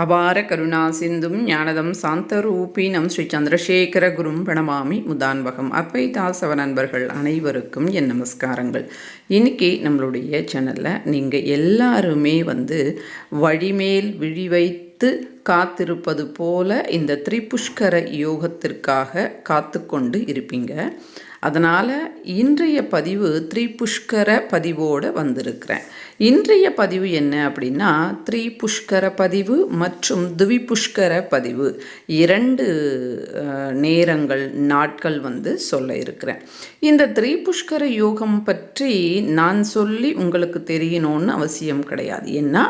அபார கருணா சிந்தும் ஞானதம் சாந்தரூபீனம் ஸ்ரீ சந்திரசேகர குரும் பிரணமாமி முதான்வகம். அத்வைதாசவ நண்பர்கள் அனைவருக்கும் என் நமஸ்காரங்கள். இன்னைக்கு நம்மளுடைய சேனலில் நீங்கள் எல்லாருமே வந்து வழிமேல் விழி வைத்து காத்திருப்பது போல இந்த திரிபுஷ்கர யோகத்திற்காக காத்து கொண்டு இருப்பீங்க. அதனால் இன்றைய பதிவு த்ரிபுஷ்கர பதிவோடு வந்திருக்கிறேன். இன்றைய பதிவு என்ன அப்படின்னா த்ரீ புஷ்கர பதிவு மற்றும் துவிபுஷ்கர பதிவு இரண்டு நேரங்கள் நாட்கள் வந்து சொல்ல இருக்கிறேன். இந்த த்ரிபுஷ்கர யோகம் பற்றி நான் சொல்லி உங்களுக்கு தெரியணும்னு அவசியம் கிடையாது. ஏன்னா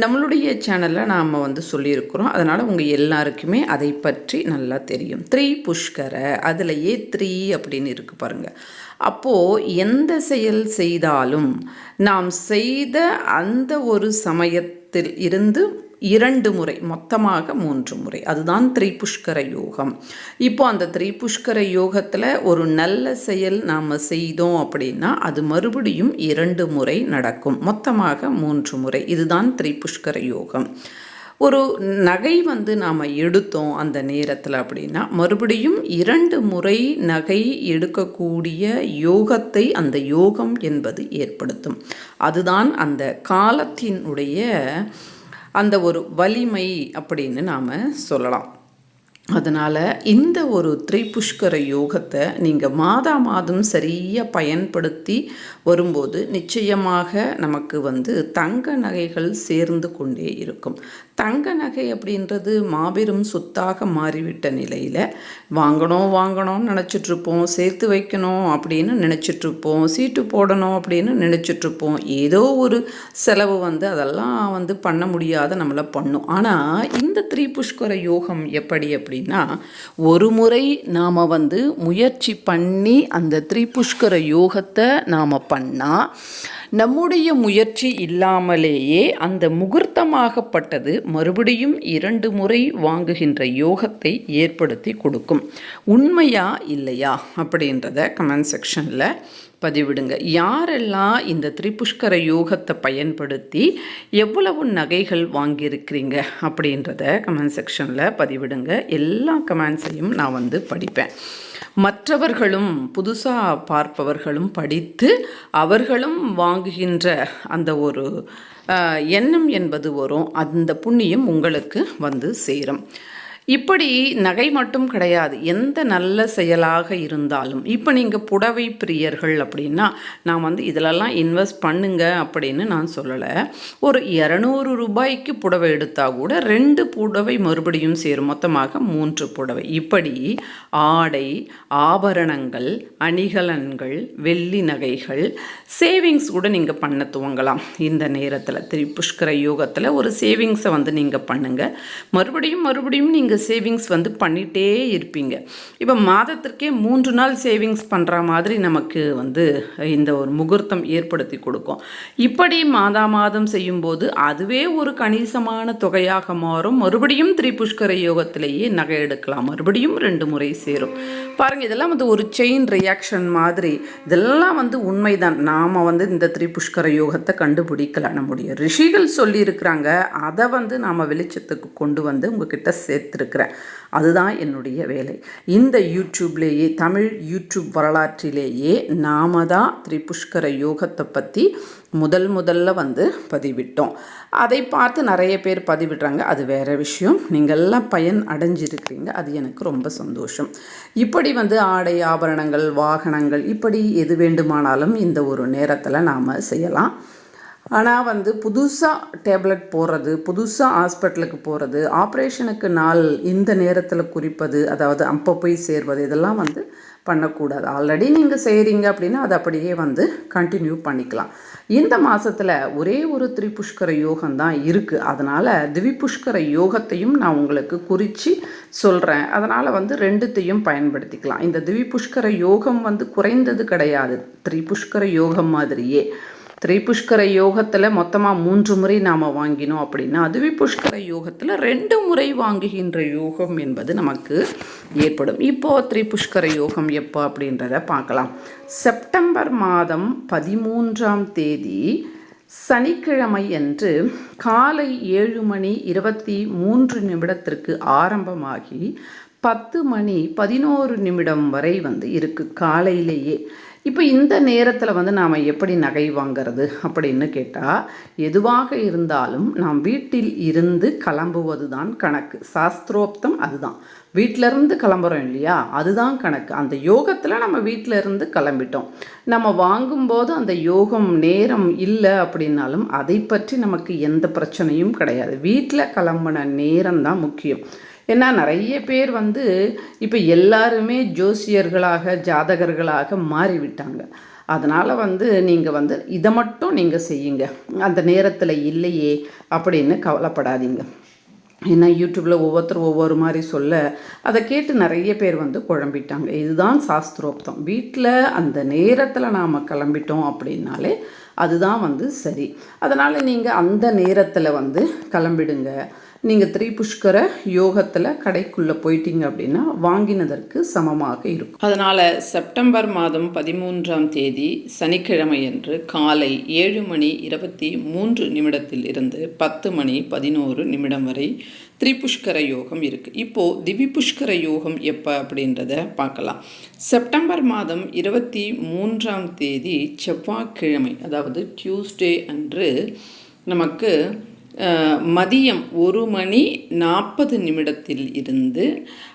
நம்மளுடைய சேனலில் நாம் வந்து சொல்லியிருக்கிறோம். அதனால் உங்கள் எல்லாருக்குமே அதை பற்றி நல்லா தெரியும். த்ரீ புஷ்கர அதில் த்ரீ அப்படின்னு இருக்கு. பாருங்கள் அப்போது எந்த செயல் செய்தாலும் நாம் செய்த அந்த ஒரு சமயத்தில் இருந்து இரண்டு முறை மொத்தமாக மூன்று முறை. அதுதான் திரிபுஷ்கர யோகம். இப்போ அந்த திரிபுஷ்கர யோகத்தில் ஒரு நல்ல செயல் நாம் செய்தோம் அப்படின்னா அது மறுபடியும் இரண்டு முறை நடக்கும். மொத்தமாக மூன்று முறை. இதுதான் திரிபுஷ்கர யோகம். ஒரு நகை வந்து நாம் எடுத்தோம் அந்த நேரத்தில் அப்படின்னா மறுபடியும் இரண்டு முறை நகை எடுக்கக்கூடிய யோகத்தை அந்த யோகம் என்பது ஏற்படுத்தும். அதுதான் அந்த காலத்தினுடைய அந்த ஒரு வலிமை அப்படின்னு நாம் சொல்லலாம். அதனால் இந்த ஒரு திரிபுஷ்கர யோகத்தை நீங்கள் மாதா மாதம் சரியாக பயன்படுத்தி வரும்போது நிச்சயமாக நமக்கு வந்து தங்க நகைகள் சேர்ந்து கொண்டே இருக்கும். தங்க நகை அப்படின்றது மாபெரும் சொத்தாக மாறிவிட்ட நிலையில் வாங்கணும் வாங்கணும்னு நினச்சிட்ருப்போம் சேர்த்து வைக்கணும் அப்படின்னு நினச்சிட்ருப்போம் சீட்டு போடணும் அப்படின்னு நினச்சிட்ருப்போம் ஏதோ ஒரு செலவு வந்து அதெல்லாம் வந்து பண்ண முடியாத நம்மளை பண்ணும். ஆனால் இந்த திரிபுஷ்கர யோகம் எப்படி? அப்படின்னா ஒரு முறை நாம் வந்து முயற்சி பண்ணி அந்த திரிபுஷ்கர யோகத்தை நாம் பண்ணால் நம்முடைய முயற்சி இல்லாமலேயே அந்த முகூர்த்தமாகப்பட்டது மறுபடியும் இரண்டு முறை வாங்குகின்ற யோகத்தை ஏற்படுத்தி கொடுக்கும். உண்மையா இல்லையா அப்படின்றத கமெண்ட் செக்ஷனில் பதிவிடுங்க. யாரெல்லாம் இந்த திரிபுஷ்கர யோகத்தை பயன்படுத்தி எவ்வளவு நகைகள் வாங்கியிருக்கிறீங்க அப்படின்றத கமெண்ட் செக்ஷனில் பதிவிடுங்க. எல்லா கமெண்ட்ஸையும் நான் வந்து படிப்பேன். மற்றவர்களும் புதுசாக பார்ப்பவர்களும் படித்து அவர்களும் வாங்குகின்ற அந்த ஒரு எண்ணம் என்பது வரும். அந்த புண்ணியம் உங்களுக்கு வந்து சேரும். இப்படி நகை மட்டும் கிடையாது. எந்த நல்ல செயலாக இருந்தாலும் இப்போ நீங்கள் புடவை பிரியர்கள் அப்படின்னா நான் வந்து இதிலெல்லாம் இன்வெஸ்ட் பண்ணுங்க அப்படின்னு நான் சொல்லலை. ஒரு இரநூறு ரூபாய்க்கு புடவை எடுத்தால் கூட ரெண்டு புடவை மறுபடியும் சேரும். மொத்தமாக மூன்று புடவை. இப்படி ஆடை ஆபரணங்கள் அணிகலன்கள் வெள்ளி நகைகள் சேவிங்ஸ் கூட நீங்கள் பண்ண துவங்கலாம். இந்த நேரத்தில் திரி புஷ்கர யோகத்தில் ஒரு சேவிங்ஸை வந்து நீங்கள் பண்ணுங்கள் மறுபடியும் மறுபடியும் நீங்கள் சேவிங்ஸ் வந்து பண்ணிகிட்டே இருப்பீங்க. இப்போ மாதத்திற்கே மூன்று நாள் சேவிங்ஸ் பண்ணுற மாதிரி நமக்கு வந்து இந்த ஒரு முகூர்த்தம் ஏற்படுத்தி கொடுக்கும். இப்படி மாதா மாதம் செய்யும்போது அதுவே ஒரு கணிசமான தொகையாக மாறும். மறுபடியும் திரிபுஷ்கர யோகத்திலேயே நகை எடுக்கலாம். மறுபடியும் ரெண்டு முறை சேரும். பாருங்கள் இதெல்லாம் வந்து ஒரு செயின் ரியாக்ஷன் மாதிரி. இதெல்லாம் வந்து உண்மைதான். நாம் வந்து இந்த திரிபுஷ்கர யோகத்தை கண்டுபிடிக்கல. நம்முடைய ரிஷிகள் சொல்லியிருக்கிறாங்க. அதை வந்து நாம் வெளிச்சத்துக்கு கொண்டு வந்து உங்ககிட்ட இருக்கிறேன் அதுதான் என்னுடைய வேலை. இந்த யூடியூப்லேயே தமிழ் யூடியூப் வரலாற்றிலேயே நாம தான் திரிபுஷ்கர யோகத்தை பற்றி முதல் முதல்ல வந்து பதிவிட்டோம். அதை பார்த்து நிறைய பேர் பதிவிடுறாங்க. அது வேற விஷயம். நீங்கள் எல்லாம் பயன் அடைஞ்சிருக்கிறீங்க. அது எனக்கு ரொம்ப சந்தோஷம். இப்படி வந்து ஆடை ஆபரணங்கள் வாகனங்கள் இப்படி எது வேண்டுமானாலும் இந்த ஒரு நேரத்தில் நாம் செய்யலாம். ஆனால் வந்து புதுசாக டேப்லெட் போடுறது புதுசாக ஹாஸ்பிட்டலுக்கு போகிறது ஆப்ரேஷனுக்கு நாள் இந்த நேரத்தில் குறிப்பது அதாவது அப்போ போய் சேர்வது இதெல்லாம் வந்து பண்ணக்கூடாது. ஆல்ரெடி நீங்கள் செய்கிறீங்க அப்படின்னா அது அப்படியே வந்து கண்டினியூ பண்ணிக்கலாம். இந்த மாதத்தில் ஒரே ஒரு திரிபுஷ்கர யோகம் தான் இருக்குது அதனால் திவிபுஷ்கர யோகத்தையும் நான் உங்களுக்கு குறித்து சொல்கிறேன் அதனால் வந்து ரெண்டுத்தையும் பயன்படுத்திக்கலாம். இந்த திவிபுஷ்கர யோகம் வந்து குறைந்தது கிடையாது. திரிபுஷ்கர யோகம் மாதிரியே. திரிபுஷ்கர யோகத்தில் மொத்தமாக மூன்று முறை நாம் வாங்கினோம் அப்படின்னா அதுவே புஷ்கர யோகத்தில் ரெண்டு முறை வாங்குகின்ற யோகம் என்பது நமக்கு ஏற்படும். இப்போது திரிபுஷ்கர யோகம் எப்போ அப்படின்றத பார்க்கலாம். செப்டம்பர் மாதம் பதிமூன்றாம் தேதி சனிக்கிழமை அன்று காலை ஏழு மணி இருபத்தி மூன்று நிமிடத்திற்கு ஆரம்பமாகி பத்து மணி பதினோரு நிமிடம் வரை வந்து இருக்குது காலையிலேயே. இப்போ இந்த நேரத்தில் வந்து நாம் எப்படி நகை வாங்கிறது அப்படின்னு கேட்டால் எதுவாக இருந்தாலும் நாம் வீட்டில் இருந்து கிளம்புவது தான் கணக்கு. சாஸ்திரோக்தம் அதுதான். வீட்டிலருந்து கிளம்புறோம் இல்லையா? அதுதான் கணக்கு. அந்த யோகத்தில் நம்ம வீட்டில் இருந்து கிளம்பிட்டோம். நம்ம வாங்கும்போது அந்த யோகம் நேரம் இல்லை அப்படின்னாலும் அதை பற்றி நமக்கு எந்த பிரச்சனையும் கிடையாது. வீட்டில் கிளம்புன நேரம் தான் முக்கியம். ஏன்னா நிறைய பேர் வந்து இப்போ எல்லாருமே ஜோசியர்களாக ஜாதகர்களாக மாறிவிட்டாங்க. அதனால் வந்து நீங்கள் வந்து இதை மட்டும் நீங்கள் செய்யுங்க. அந்த நேரத்தில் இல்லையே அப்படின்னு கவலைப்படாதீங்க. ஏன்னா யூடியூப்பில் ஒவ்வொருத்தரும் ஒவ்வொரு மாதிரி சொல்ல அதை கேட்டு நிறைய பேர் வந்து குழம்பிட்டாங்க. இதுதான் சாஸ்திரோக்தம். வீட்டில் அந்த நேரத்தில் நாம் கிளம்பிட்டோம் அப்படின்னாலே அதுதான் வந்து சரி. அதனால் நீங்கள் அந்த நேரத்தில் வந்து கிளம்பிடுங்க. நீங்கள் த்ரீ புஷ்கர யோகத்தில் கடைக்குள்ளே போயிட்டீங்க அப்படின்னா வாங்கினதற்கு சமமாக இருக்கும். அதனால் செப்டம்பர் மாதம் பதிமூன்றாம் தேதி சனிக்கிழமை அன்று காலை ஏழு மணி இருபத்தி மூன்று நிமிடத்தில் இருந்து பத்து மணி பதினோரு நிமிடம் வரை திரிபுஷ்கர யோகம் இருக்குது இப்போது திவிபுஷ்கர யோகம் எப்போ அப்படின்றத பார்க்கலாம். செப்டம்பர் மாதம் இருபத்தி மூன்றாம் தேதி செவ்வாய்க்கிழமை அதாவது டியூஸ்டே அன்று நமக்கு மதியம் ஒரு மணி நாற்பது நிமிடத்தில் இருந்து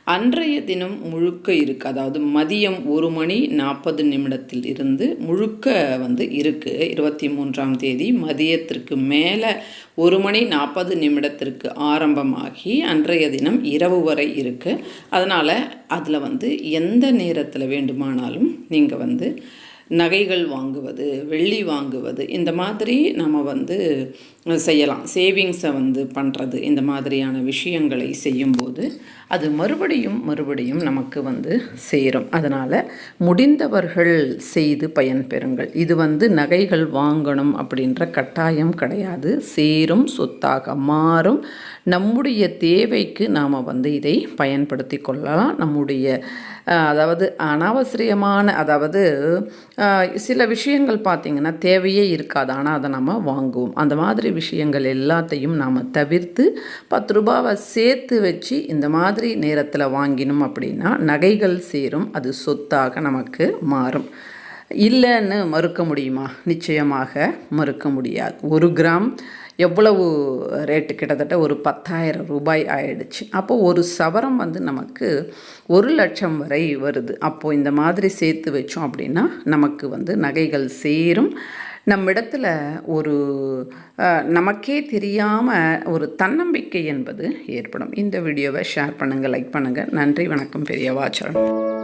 அன்றைய தினம் முழுக்க இருக்குது அதாவது மதியம் ஒரு மணி நாற்பது நிமிடத்தில் இருந்து முழுக்க வந்து இருக்குது இருபத்தி மூன்றாம் தேதி மதியத்திற்கு மேலே ஒரு மணி நாற்பது நிமிடத்திற்கு ஆரம்பமாகி அன்றைய தினம் இரவு வரை இருக்குது அதனால் அதில் வந்து எந்த நேரத்தில் வேண்டுமானாலும் நீங்கள் வந்து நகைகள் வாங்குவது வெள்ளி வாங்குவது இந்த மாதிரி நம்ம வந்து செய்யலாம். சேவிங்ஸை வந்து பண்ணுறது இந்த மாதிரியான விஷயங்களை செய்யும்போது அது மறுபடியும் மறுபடியும் நமக்கு வந்து சேரும். அதனால் முடிந்தவர்கள் செய்து பயன்பெறுங்கள் இது வந்து நகைகள் வாங்கணும் அப்படின்ற கட்டாயம் கிடையாது. சேரும் சொத்தாக மாறும். நம்முடைய தேவைக்கு நாம் வந்து இதை பயன்படுத்தி கொள்ளலாம். நம்முடைய அதாவது அனாவசியமான அதாவது சில விஷயங்கள் பார்த்திங்கன்னா தேவையே இருக்காது. ஆனால் அதை நம்ம வாங்குவோம். அந்த மாதிரி விஷயங்கள் எல்லாத்தையும் நாம் தவிர்த்து பத்து ரூபாவை சேர்த்து வச்சு இந்த மாதிரி நேரத்தில் வாங்கினோம் அப்படின்னா நகைகள் சேரும். அது சொத்தாக நமக்கு மாறும். இல்லைன்னு மறுக்க முடியுமா? நிச்சயமாக மறுக்க முடியாது. ஒரு கிராம் எவ்வளவு ரேட்டு கிட்டத்தட்ட ஒரு பத்தாயிரம் ரூபாய் ஆயிடுச்சு. அப்போது ஒரு சவரம் வந்து நமக்கு ஒரு லட்சம் வரை வருது. அப்போது இந்த மாதிரி சேர்த்து வச்சோம் அப்படின்னா நமக்கு வந்து நகைகள் சேரும். நம்மிடத்தில் ஒரு நமக்கே தெரியாமல் ஒரு தன்னம்பிக்கை என்பது ஏற்படும். இந்த வீடியோவை ஷேர் பண்ணுங்கள் லைக் பண்ணுங்கள் நன்றி வணக்கம் பெரியவாச்சரணம்